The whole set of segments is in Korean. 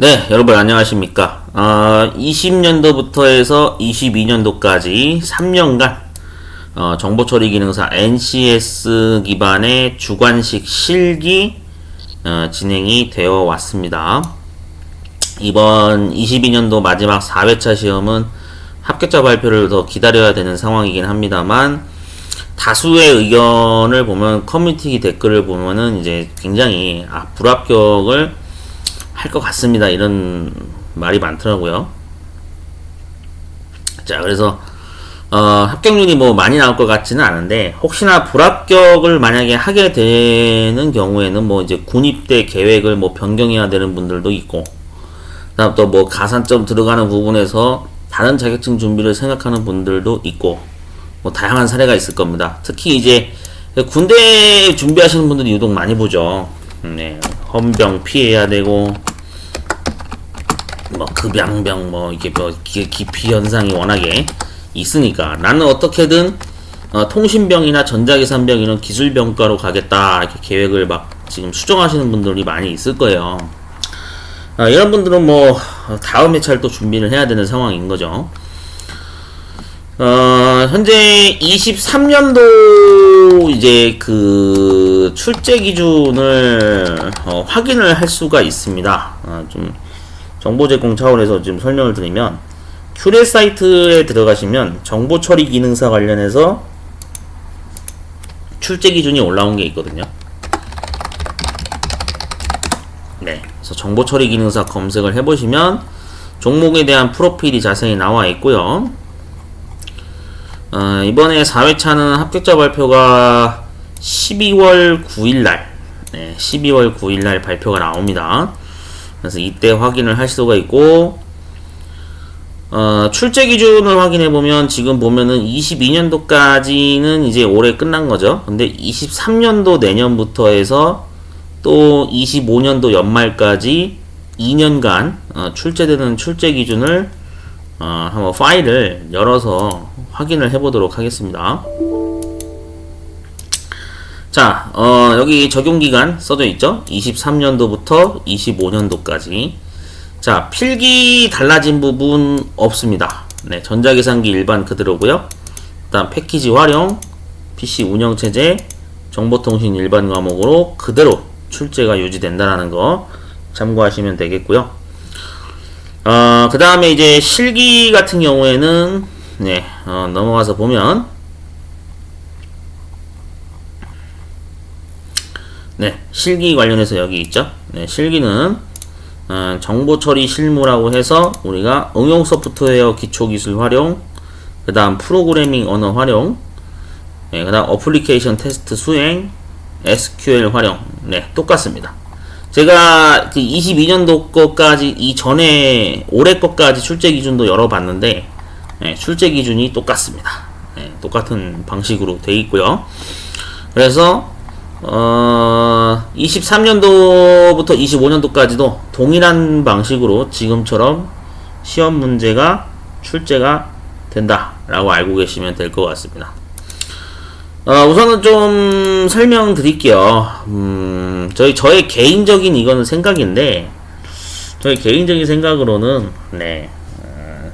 네, 여러분 안녕하십니까. 어, 20년도부터 해서 22년도까지 3년간 어, 정보처리 기능사 NCS 기반의 주관식 실기 어, 진행이 되어 왔습니다. 이번 22년도 마지막 4회차 시험은 합격자 발표를 더 기다려야 되는 상황이긴 합니다만 다수의 의견을 보면 커뮤니티 댓글을 보면은 이제 굉장히 아, 불합격을 할 것 같습니다. 이런 말이 많더라고요. 자, 그래서 어, 합격률이 뭐 많이 나올 것 같지는 않은데 혹시나 불합격을 만약에 하게 되는 경우에는 뭐 이제 군입대 계획을 뭐 변경해야 되는 분들도 있고 그다음 또 뭐 가산점 들어가는 부분에서 다른 자격증 준비를 생각하는 분들도 있고 뭐 다양한 사례가 있을 겁니다. 특히 이제 군대 준비하시는 분들이 유독 많이 보죠. 네, 헌병 피해야 되고 뭐 급양병 뭐 이게 뭐 기- 기피 현상이 워낙에 있으니까 나는 어떻게든 어, 통신병이나 전자계산병 이런 기술병과로 가겠다 이렇게 계획을 막 지금 수정하시는 분들이 많이 있을 거예요. 아, 이런 분들은 뭐 어, 다음 회차를 또 준비를 해야 되는 상황인 거죠. 어, 현재 23년도 이제 그 출제 기준을 어, 확인을 할 수가 있습니다. 어, 좀 정보 제공 차원에서 좀 설명을 드리면 큐레 사이트에 들어가시면 정보 처리 기능사 관련해서 출제 기준이 올라온 게 있거든요. 네, 그래서 정보 처리 기능사 검색을 해 보시면 종목에 대한 프로필이 자세히 나와 있고요. 어, 이번에 4회차는 합격자 발표가 12월 9일 날, 네, 12월 9일 날 발표가 나옵니다. 그래서 이때 확인을 할 수가 있고, 어, 출제 기준을 확인해 보면 지금 보면은 22년도까지는 이제 올해 끝난 거죠. 근데 23년도 내년부터 해서 또 25년도 연말까지 2년간 어, 출제되는 출제 기준을 어, 한번 파일을 열어서 확인을 해보도록 하겠습니다. 자, 어, 여기 적용기간 써져 있죠? 23년도부터 25년도까지. 자, 필기 달라진 부분 없습니다. 네, 전자계산기 일반 그대로고요. 일단 패키지 활용, PC 운영체제, 정보통신 일반 과목으로 그대로 출제가 유지된다라는 거 참고하시면 되겠고요. 어, 그 다음에 이제 실기 같은 경우에는, 네, 어, 넘어가서 보면, 네, 실기 관련해서 여기 있죠. 네, 실기는, 어, 정보 처리 실무라고 해서 우리가 응용 소프트웨어 기초 기술 활용, 그 다음 프로그래밍 언어 활용, 네, 그 다음 어플리케이션 테스트 수행, SQL 활용, 네, 똑같습니다. 제가 그 22년도 거까지 이전에 올해 거까지 출제 기준도 열어봤는데 네, 출제 기준이 똑같습니다. 네, 똑같은 방식으로 돼 있고요. 그래서 어, 23년도부터 25년도까지도 동일한 방식으로 지금처럼 시험 문제가 출제가 된다라고 알고 계시면 될 것 같습니다. 어, 우선은 좀 설명드릴게요. 음, 저희, 저의 개인적인 이거는 생각인데, 저의 개인적인 생각으로는, 네, 어,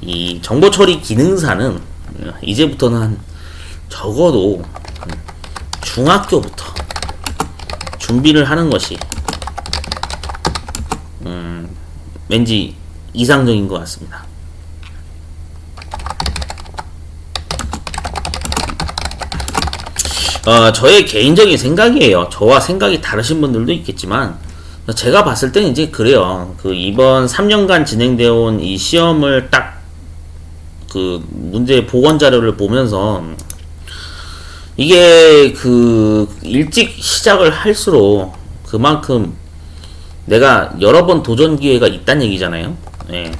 이 정보 처리 기능사는 어, 이제부터는 한 적어도 한 중학교부터 준비를 하는 것이, 음, 왠지 이상적인 것 같습니다. 어, 저의 개인적인 생각이에요. 저와 생각이 다르신 분들도 있겠지만, 제가 봤을 때는 이제 그래요. 그 이번 3년간 진행되어 온 이 시험을 딱 그 문제 복원 자료를 보면서 이게 그 일찍 시작을 할수록 그만큼 내가 여러 번 도전 기회가 있다는 얘기잖아요. 예. 네.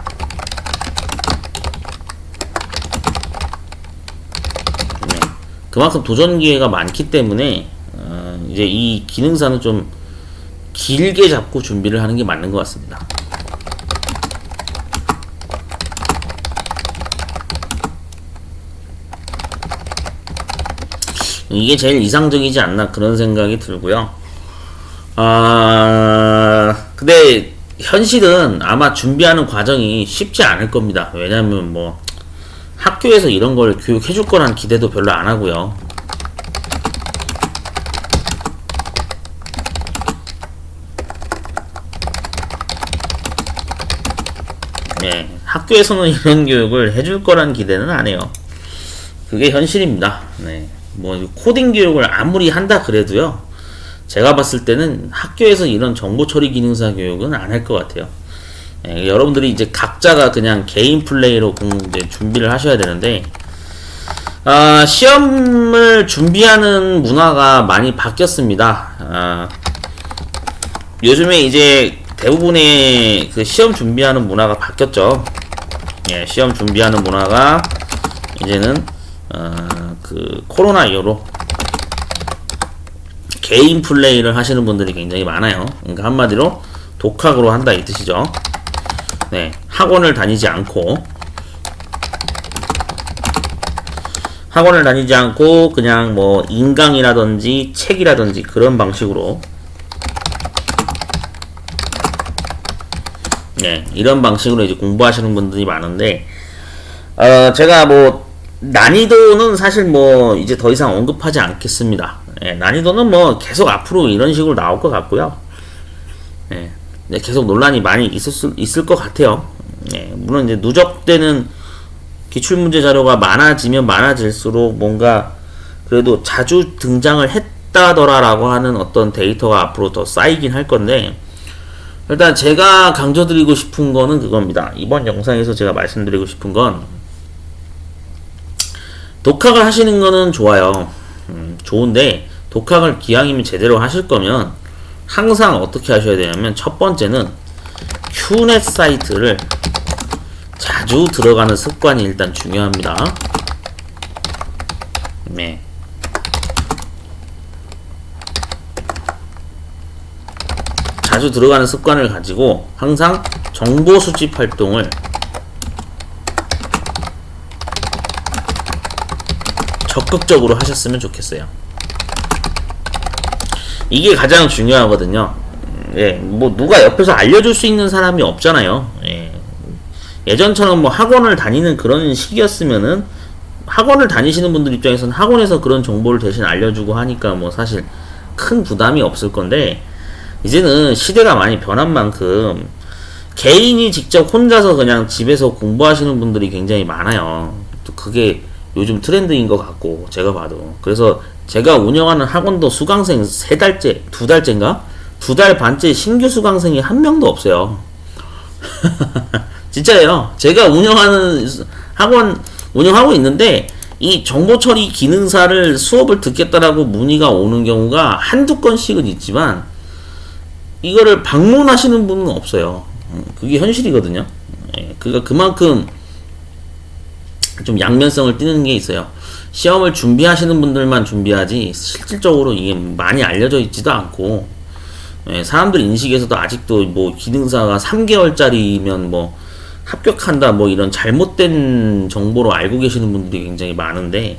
그만큼 도전 기회가 많기 때문에 어, 이제 이 기능사는 좀 길게 잡고 준비를 하는 게 맞는 것 같습니다. 이게 제일 이상적이지 않나 그런 생각이 들고요. 아 근데 현실은 아마 준비하는 과정이 쉽지 않을 겁니다. 왜냐면 뭐 학교에서 이런 걸 교육해 줄 거라는 기대도 별로 안 하고요. 예, 학교에서는 이런 교육을 해줄 거라는 기대는 안 해요. 그게 현실입니다. 네. 뭐 코딩 교육을 아무리 한다 그래도요. 제가 봤을 때는 학교에서 이런 정보 처리 기능사 교육은 안 할 것 같아요. 예, 여러분들이 이제 각자가 그냥 개인 플레이로 공, 준비를 하셔야 되는데, 아, 시험을 준비하는 문화가 많이 바뀌었습니다. 아, 요즘에 이제 대부분의 그 시험 준비하는 문화가 바뀌었죠. 예, 시험 준비하는 문화가 이제는 어, 그 코로나 이후로 개인 플레이를 하시는 분들이 굉장히 많아요. 그러니까 한마디로 독학으로 한다 이 뜻이죠. 네, 학원을 다니지 않고 학원을 다니지 않고 그냥 뭐 인강이라든지 책이라든지 그런 방식으로 네, 이런 방식으로 이제 공부하시는 분들이 많은데 어, 제가 뭐 난이도는 사실 뭐 이제 더 이상 언급하지 않겠습니다. 예, 난이도는 뭐 계속 앞으로 이런 식으로 나올 것 같고요. 예, 네, 계속 논란이 많이 있을 수, 있을 것 같아요. 예, 물론 이제 누적되는 기출 문제 자료가 많아지면 많아질수록 뭔가 그래도 자주 등장을 했다더라라고 하는 어떤 데이터가 앞으로 더 쌓이긴 할 건데 일단 제가 강조드리고 싶은 거는 그겁니다. 이번 영상에서 제가 말씀드리고 싶은 건 독학을 하시는 거는 좋아요. 음, 좋은데 독학을 기왕이면 제대로 하실 거면 항상 어떻게 하셔야 되냐면 첫 번째는 큐넷 사이트를 자주 들어가는 습관이 일단 중요합니다. 네. 자주 들어가는 습관을 가지고 항상 정보 수집 활동을 적극적으로 하셨으면 좋겠어요. 이게 가장 중요하거든요. 예, 뭐 누가 옆에서 알려줄 수 있는 사람이 없잖아요. 예. 예전처럼 뭐 학원을 다니는 그런 시기였으면은 학원을 다니시는 분들 입장에서는 학원에서 그런 정보를 대신 알려주고 하니까 뭐 사실 큰 부담이 없을 건데 이제는 시대가 많이 변한 만큼 개인이 직접 혼자서 그냥 집에서 공부하시는 분들이 굉장히 많아요. 또 그게 요즘 트렌드인 것 같고 제가 봐도 그래서 제가 운영하는 학원도 수강생 세 달째 두 달째인가 두 달 반째 신규 수강생이 한 명도 없어요. 진짜예요. 제가 운영하는 학원 운영하고 있는데 이 정보 처리 기능사를 수업을 듣겠다라고 문의가 오는 경우가 한두 건씩은 있지만 이거를 방문하시는 분은 없어요. 음, 그게 현실이거든요. 예, 그러니까 그만큼 좀 양면성을 띠는 게 있어요. 시험을 준비하시는 분들만 준비하지 실질적으로 이게 많이 알려져 있지도 않고 예, 사람들 인식에서도 아직도 뭐 기능사가 3개월짜리면 뭐 합격한다 뭐 이런 잘못된 정보로 알고 계시는 분들이 굉장히 많은데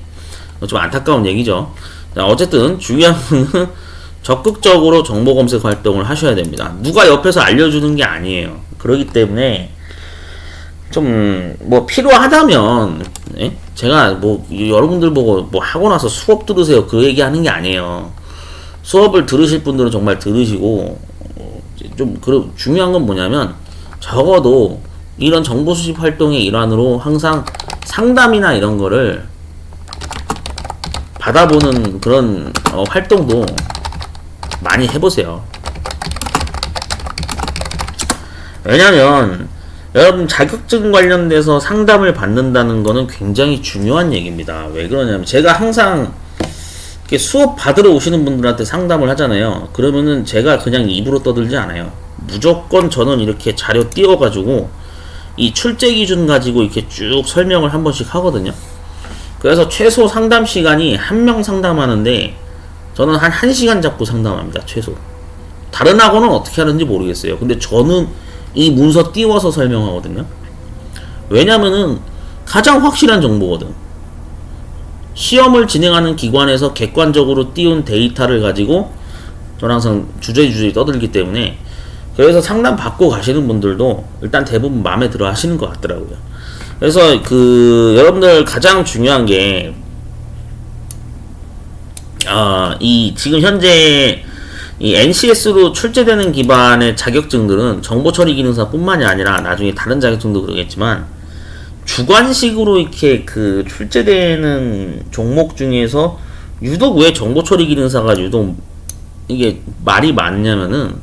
좀 안타까운 얘기죠. 어쨌든 중요한 거는 적극적으로 정보 검색 활동을 하셔야 됩니다. 누가 옆에서 알려주는 게 아니에요. 그렇기 때문에 좀 뭐 필요하다면 예? 제가 뭐 여러분들 보고 뭐 하고 나서 수업 들으세요 그 얘기 하는 게 아니에요. 수업을 들으실 분들은 정말 들으시고 어, 좀 그런 중요한 건 뭐냐면 적어도 이런 정보 수집 활동의 일환으로 항상 상담이나 이런 거를 받아보는 그런 어, 활동도 많이 해보세요. 왜냐면 여러분 자격증 관련돼서 상담을 받는다는 거는 굉장히 중요한 얘기입니다. 왜 그러냐면 제가 항상 수업 받으러 오시는 분들한테 상담을 하잖아요. 그러면은 제가 그냥 입으로 떠들지 않아요. 무조건 저는 이렇게 자료 띄워가지고 이 출제 기준 가지고 이렇게 쭉 설명을 한 번씩 하거든요. 그래서 최소 상담 시간이 한 명 상담하는데 저는 한 1시간 잡고 상담합니다. 최소. 다른 학원은 어떻게 하는지 모르겠어요. 근데 저는 이 문서 띄워서 설명하거든요. 왜냐면은 가장 확실한 정보거든. 시험을 진행하는 기관에서 객관적으로 띄운 데이터를 가지고 저는 항상 주저주저 떠들기 때문에 그래서 상담 받고 가시는 분들도 일단 대부분 마음에 들어 하시는 것 같더라고요. 그래서 그 여러분들 가장 중요한 게 어, 이 지금 현재 이 NCS로 출제되는 기반의 자격증들은 정보 처리 기능사뿐만이 아니라 나중에 다른 자격증도 그러겠지만 주관식으로 이렇게 그 출제되는 종목 중에서 유독 왜 정보 처리 기능사가 유독 이게 말이 많냐면은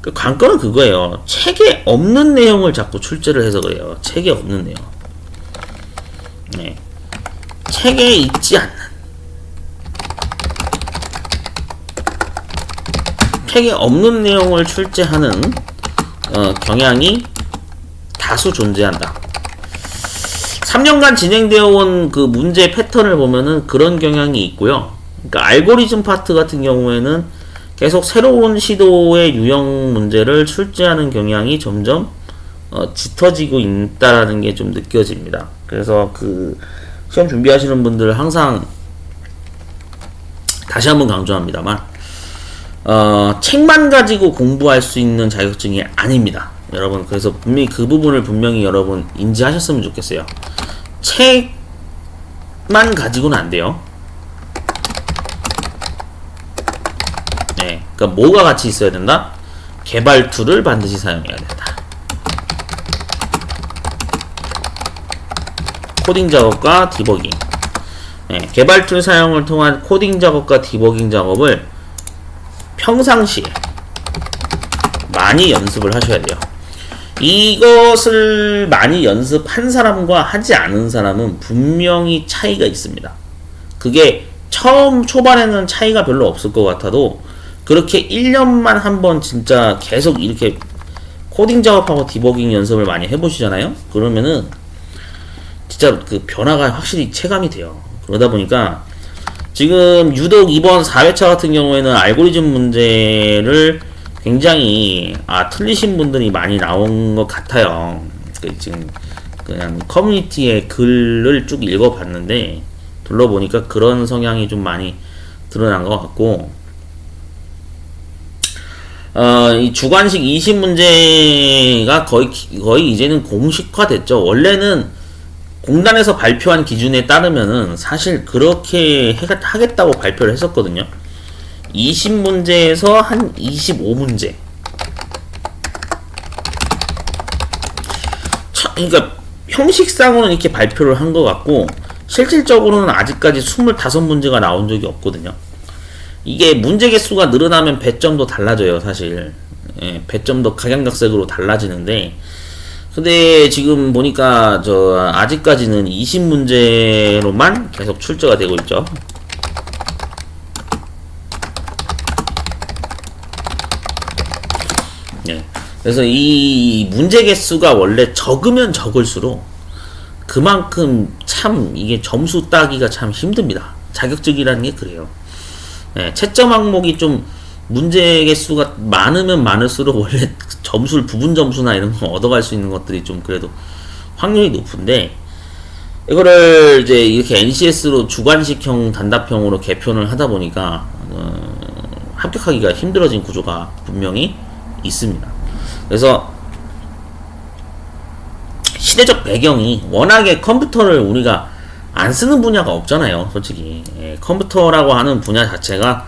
그 관건은 그거예요. 책에 없는 내용을 자꾸 출제를 해서 그래요. 책에 없는 내용. 네. 책에 있지 않는 책에 없는 내용을 출제하는 어, 경향이 다수 존재한다. 3년간 진행되어 온 그 문제 패턴을 보면은 그런 경향이 있고요. 그러니까 알고리즘 파트 같은 경우에는 계속 새로운 시도의 유형 문제를 출제하는 경향이 점점 어, 짙어지고 있다라는 게 좀 느껴집니다. 그래서 그 시험 준비하시는 분들 항상 다시 한번 강조합니다만 어, 책만 가지고 공부할 수 있는 자격증이 아닙니다. 여러분 그래서 분명히 그 부분을 분명히 여러분 인지하셨으면 좋겠어요. 책만 가지고는 안 돼요. 네, 그러니까 뭐가 같이 있어야 된다? 개발 툴을 반드시 사용해야 된다. 코딩 작업과 디버깅. 네, 개발 툴 사용을 통한 코딩 작업과 디버깅 작업을 평상시에 많이 연습을 하셔야 돼요. 이것을 많이 연습한 사람과 하지 않은 사람은 분명히 차이가 있습니다. 그게 처음 초반에는 차이가 별로 없을 것 같아도 그렇게 1년만 한 번 진짜 계속 이렇게 코딩 작업하고 디버깅 연습을 많이 해보시잖아요? 그러면은 진짜 그 변화가 확실히 체감이 돼요. 그러다 보니까 지금 유독 이번 4회차 같은 경우에는 알고리즘 문제를 굉장히 아 틀리신 분들이 많이 나온 것 같아요. 그 지금 그냥 커뮤니티에 글을 쭉 읽어봤는데 둘러보니까 그런 성향이 좀 많이 드러난 것 같고 어, 이 주관식 20 문제가 거의 거의 이제는 공식화됐죠. 원래는 공단에서 발표한 기준에 따르면은 사실 그렇게 해, 하겠다고 발표를 했었거든요. 20문제에서 한 25문제. 그러니까 형식상으로는 이렇게 발표를 한 것 같고 실질적으로는 아직까지 25문제가 나온 적이 없거든요. 이게 문제 개수가 늘어나면 배점도 달라져요, 사실. 예, 배점도 각양각색으로 달라지는데 근데 지금 보니까 저 아직까지는 20문제로만 계속 출제가 되고 있죠. 네. 그래서 이 문제 개수가 원래 적으면 적을수록 그만큼 참 이게 점수 따기가 참 힘듭니다. 자격증이라는 게 그래요. 네, 채점 항목이 좀 문제 개수가 많으면 많을수록 원래 점수를 부분 점수나 이런 거 얻어갈 수 있는 것들이 좀 그래도 확률이 높은데 이거를 이제 이렇게 NCS로 주관식형 단답형으로 개편을 하다 보니까 어, 합격하기가 힘들어진 구조가 분명히 있습니다. 그래서 시대적 배경이 워낙에 컴퓨터를 우리가 안 쓰는 분야가 없잖아요, 솔직히. 예, 컴퓨터라고 하는 분야 자체가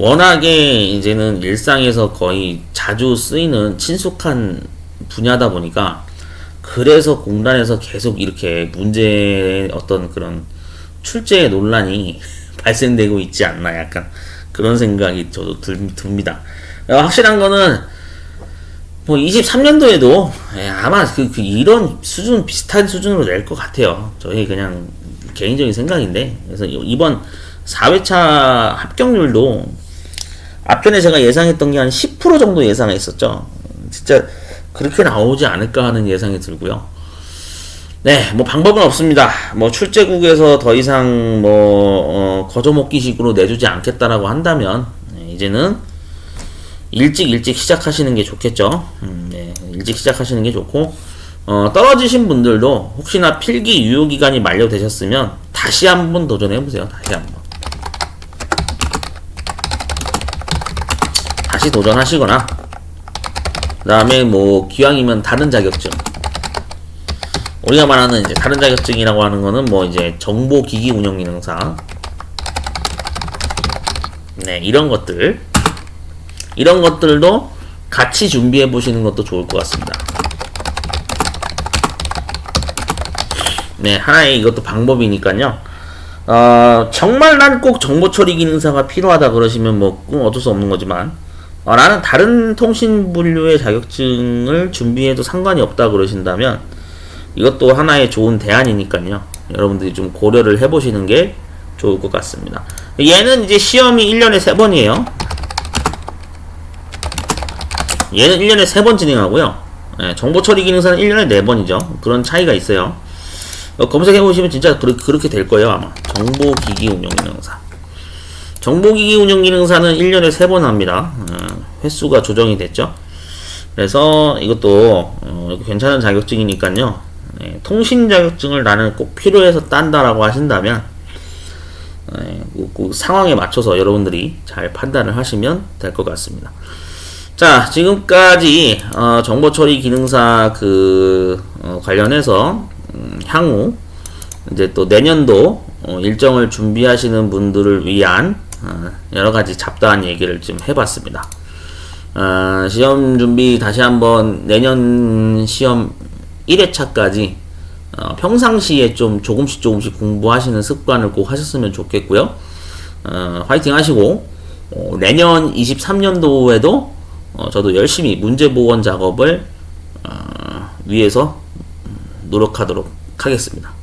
워낙에 이제는 일상에서 거의 자주 쓰이는 친숙한 분야다 보니까 그래서 공단에서 계속 이렇게 문제 어떤 그런 출제 논란이 발생되고 있지 않나 약간 그런 생각이 저도 들, 듭니다. 확실한 거는 뭐 23년도에도 예, 아마 그, 그 이런 수준 비슷한 수준으로 낼 것 같아요. 저희 그냥 개인적인 생각인데 그래서 이번 4회차 합격률도 앞전에 제가 예상했던 게 한 10% 정도 예상했었죠. 진짜 그렇게 나오지 않을까 하는 예상이 들고요. 네, 뭐 방법은 없습니다. 뭐 출제국에서 더 이상 뭐 어, 거저먹기식으로 내주지 않겠다라고 한다면 네, 이제는 일찍 일찍 시작하시는 게 좋겠죠. 음, 네, 일찍 시작하시는 게 좋고 어, 떨어지신 분들도 혹시나 필기 유효 기간이 만료되셨으면 다시 한번 도전해 보세요. 다시 한번. 다시 도전하시거나 그 다음에 뭐 기왕이면 다른 자격증 우리가 말하는 이제 다른 자격증이라고 하는 거는 뭐 이제 정보기기 운영 기능사 네 이런 것들 이런 것들도 같이 준비해 보시는 것도 좋을 것 같습니다. 네 하나의 이것도 방법이니까요. 어, 정말 난 꼭 정보 처리 기능사가 필요하다 그러시면 뭐 어쩔 수 없는 거지만 어, 나는 다른 통신 분류의 자격증을 준비해도 상관이 없다 그러신다면 이것도 하나의 좋은 대안이니까요. 여러분들이 좀 고려를 해보시는 게 좋을 것 같습니다. 얘는 이제 시험이 1년에 3번이에요. 얘는 1년에 3번 진행하고요. 예, 정보 처리 기능사는 1년에 4번이죠. 그런 차이가 있어요. 어, 검색해보시면 진짜 그렇, 그렇게 될 거예요, 아마. 정보기기 운영 기능사. 정보기기 운영 기능사는 1년에 3번 합니다. 어, 횟수가 조정이 됐죠. 그래서 이것도 어, 괜찮은 자격증이니까요. 네, 통신 자격증을 나는 꼭 필요해서 딴다라고 하신다면 네, 상황에 맞춰서 여러분들이 잘 판단을 하시면 될 것 같습니다. 자, 지금까지 어, 정보 처리 기능사 그 어, 관련해서 음, 향후 이제 또 내년도 어, 일정을 준비하시는 분들을 위한 어, 여러 가지 잡다한 얘기를 좀 해봤습니다. 어, 시험 준비 다시 한번 내년 시험 1회차까지 어, 평상시에 좀 조금씩 조금씩 공부하시는 습관을 꼭 하셨으면 좋겠고요. 어, 화이팅 하시고 어, 내년 23년도에도 어, 저도 열심히 문제 보원 작업을 어, 위해서 노력하도록 하겠습니다.